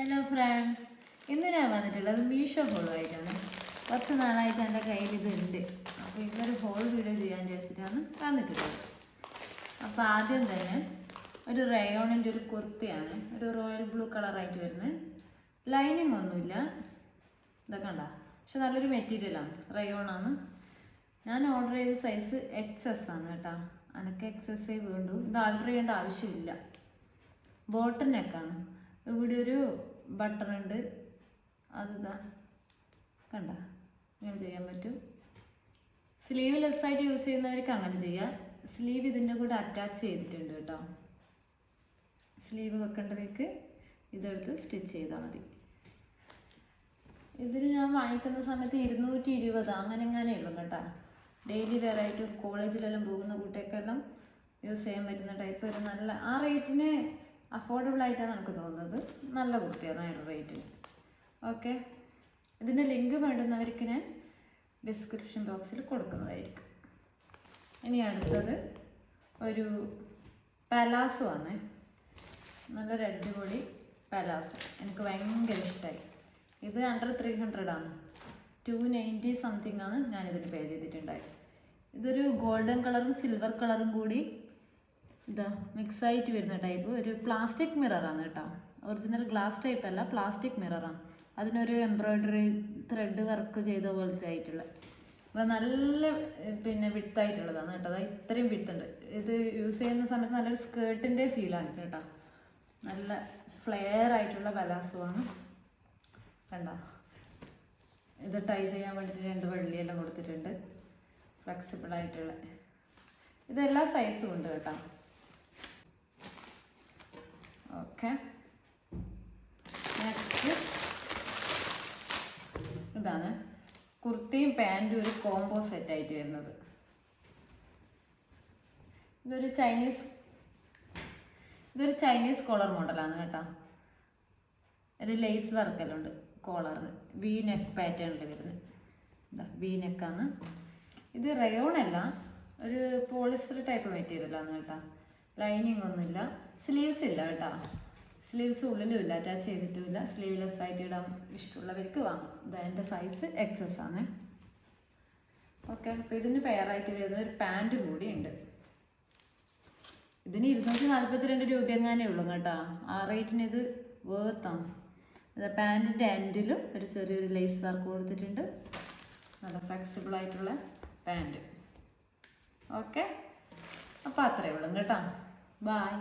Hello friends ഇന്ന് ഞാൻ വന്നിട്ടുള്ളത് മീഷോ ഹോളോ ആയിട്ടാണ്. കുറച്ച് നാളായിട്ട് എന്റെ കയ്യിൽ ഇതുണ്ട്. അപ്പോൾ ഇന്നൊരു ഹോൾ വീഡിയോ ചെയ്യാൻ വിചാരിച്ചിട്ടാണ് വന്നിട്ടുള്ളത്. അപ്പോൾ ആദ്യം തന്നെ ഒരു റയോണിന്റെ ഒരു കുർത്തിയാണ്. ഒരു റോയൽ ബ്ലൂ കളറായിട്ട് വരുന്നത്. ലൈനിങ് ഒന്നുമില്ല. ഇതൊക്കെ കണ്ട. പക്ഷെ നല്ലൊരു മെറ്റീരിയലാണ് റയോണാണ് ഞാൻ ഓർഡർ ചെയ്ത സൈസ് എക്സ് എസ് ആണ് കേട്ടോ. അനക്ക് എക്സ് എസ് വേണ്ടു. ഇത് ആൾട്ടർ ചെയ്യേണ്ട ആവശ്യമില്ല. ബോട്ടൺ നെക്കാണ് ഇവിടെ ഒരു ബട്ടൺ ഉണ്ട്. അതിതാ. കണ്ട? ഇങ്ങനെ ചെയ്യാൻ പറ്റും. സ്ലീവ് ലെസ്സായിട്ട് യൂസ് ചെയ്യുന്നവർക്ക് അങ്ങനെ ചെയ്യാം. സ്ലീവ് ഇതിന്റെ കൂടെ അറ്റാച്ച് ചെയ്തിട്ടുണ്ട് കേട്ടോ. സ്ലീവ് വെക്കേണ്ടവർക്ക് ഇതെടുത്ത് സ്റ്റിച്ച് ചെയ്താൽ മതി. ഇതിന് ഞാൻ വാങ്ങിക്കുന്ന സമയത്ത് ഇരുന്നൂറ്റി ഇരുപത് അങ്ങനെ എങ്ങനെ ഉള്ളു കേട്ടോ. ഡെയിലി വെറൈറ്റി കോളേജിലെല്ലാം പോകുന്ന കുട്ടിയൊക്കെല്ലാം യൂസ് ചെയ്യാൻ പറ്റുന്ന ടൈപ്പ് ഒരു നല്ല ആ റേറ്റിന് അഫോർഡബിൾ ആയിട്ടാണ് നമുക്ക് തോന്നുന്നത്. നല്ല കുർത്തിയാണ് നൂറ് റേറ്റിൽ ഓക്കെ ഇതിന്റെ ലിങ്ക് വേണ്ടുന്നവർക്ക് ഞാൻ ഡിസ്ക്രിപ്ഷൻ ബോക്സിൽ കൊടുക്കുന്നതായിരിക്കും. ഇനി അടുത്തത് ഒരു പലാസോ ആണ്. നല്ലൊരു അടിപൊളി പലാസോ എനിക്ക് ഭയങ്കര ഇഷ്ടമായി ഇത് അണ്ടർ ത്രീ ഹൺഡ്രഡ് ആണ്. ടു നയന്റി സംതിങ് ആണ് ഞാൻ ഇതിന് പേ ചെയ്തിട്ടുണ്ടായി ഇതൊരു ഗോൾഡൻ കളറും സിൽവർ കളറും കൂടി ഇതാ മിക്സ് ആയിട്ട് വരുന്ന ടൈപ്പ് ഒരു പ്ലാസ്റ്റിക് മിററാണ് കേട്ടോ. ഒറിജിനൽ ഗ്ലാസ് ടൈപ്പ് അല്ല പ്ലാസ്റ്റിക് മിററാണ് അതിനൊരു എംബ്രോയ്ഡറി ത്രെഡ് വർക്ക് ചെയ്ത പോലത്തെ ആയിട്ടുള്ള. അപ്പോൾ നല്ല പിന്നെ വിട്ടായിട്ടുള്ളതാണ് കേട്ടോ. അതാ ഇത്രയും വിട്ടുണ്ട് ഇത് യൂസ് ചെയ്യുന്ന സമയത്ത് നല്ലൊരു സ്കേർട്ടിന്റെ ഫീലാണ് കേട്ടോ. നല്ല ഫ്ലെയർ ആയിട്ടുള്ള ബലാസുമാണ് കണ്ടോ? ഇത് ടൈ ചെയ്യാൻ വേണ്ടിയിട്ട് രണ്ട് വെള്ളിയെല്ലാം കൊടുത്തിട്ടുണ്ട്. ഫ്ലെക്സിബിൾ ആയിട്ടുള്ള. ഇതെല്ലാ സൈസും ഉണ്ട് കേട്ടോ. ഓക്കെ. നെക്സ്റ്റ് ഇതാണ് കുർത്തിയും പാന്റും ഒരു കോംബോ സെറ്റ് ആയിട്ട് വരുന്നത്. ഇതൊരു ചൈനീസ് ഇതൊരു ചൈനീസ് കോളർ മോഡലാണ് കേട്ടോ. ഒരു ലേസ് വർക്കെല്ലാം കോളറിന് വി നെക്ക് പാറ്റേണിൽ വരുന്നത്. ഇതാ വി നെക്കാണ് ഇത് റയോൺ അല്ല ഒരു പോളിസ്റ്റർ ടൈപ്പ് മെറ്റീരിയലാണ് കേട്ടോ. ലൈനിങ് ഒന്നുമില്ല. സ്ലീവ്സ് ഇല്ല കേട്ടോ. സ്ലീവ്സ് ഉള്ളിലും ഇല്ല അറ്റാച്ച് ചെയ്തിട്ടുമില്ല. സ്ലീവ്ലെസ് ആയിട്ട് ഇടാൻ ഇഷ്ടമുള്ളവർക്ക് വാങ്ങാം. ഇത് എന്റെ സൈസ് എക്സസ് ആണ്. ഓക്കെ അപ്പോൾ ഇതിന് പെയറായിട്ട് വരുന്ന ഒരു പാന്റ് കൂടി ഉണ്ട്. ഇതിന് ഇരുന്നൂറ്റി നാൽപ്പത്തിരണ്ട് രൂപ എങ്ങാനേ ഉള്ളൂ കേട്ടോ. ആ റേറ്റിന് ഇത് വേർത്താണ് അത് പാന്റിന്റെ എൻഡിലും ഒരു ചെറിയൊരു ലേസ് വർക്ക് കൊടുത്തിട്ടുണ്ട്. നല്ല ഫ്ലെക്സിബിൾ ആയിട്ടുള്ള പാന്റ് ഓക്കെ അപ്പോൾ അത്രയേ ഉള്ളൂ കേട്ടോ. ബായ്